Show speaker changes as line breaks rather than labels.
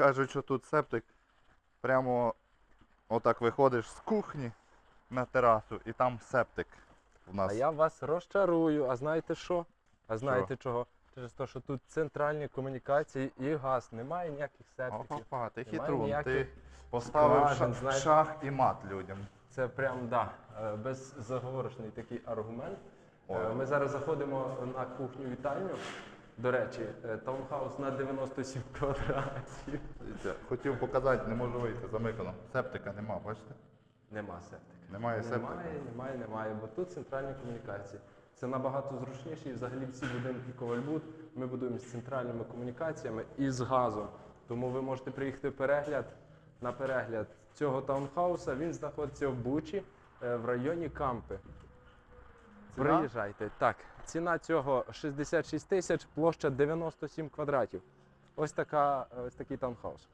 Кажуть, що тут септик. Прямо отак виходиш з кухні на терасу і там септик у нас.
А я вас розчарую. А знаєте що? А знаєте чого? Через те, що тут центральні комунікації і газ. Немає ніяких септиків.
Опа, ти
Немає
хитрун. Ти поставив
скважин,
ша- шах і мат людям.
Це прям да, е, беззаговорочний такий аргумент. Е, Ми зараз заходимо на кухню вітальню. До речі, е, таунхаус на 97 квадратів.
Дивіться, Хотів показати, не можу вийти, замикано. Септика нема, бачите?
Нема септика.
Немає септика.
Немає, немає, немає, бо тут центральні комунікації. Це набагато зручніше і взагалі всі будинки Ковальбуд ми будуємо з центральними комунікаціями і з газом. Тому ви можете приїхати в перегляд на перегляд цього таунхауса. Він знаходиться в Бучі е, в районі Кампи.
Ціна?
Приїжджайте. Так, ціна цього 66 тисяч, площа 97 квадратів. Ось така, ось такий таунхаус.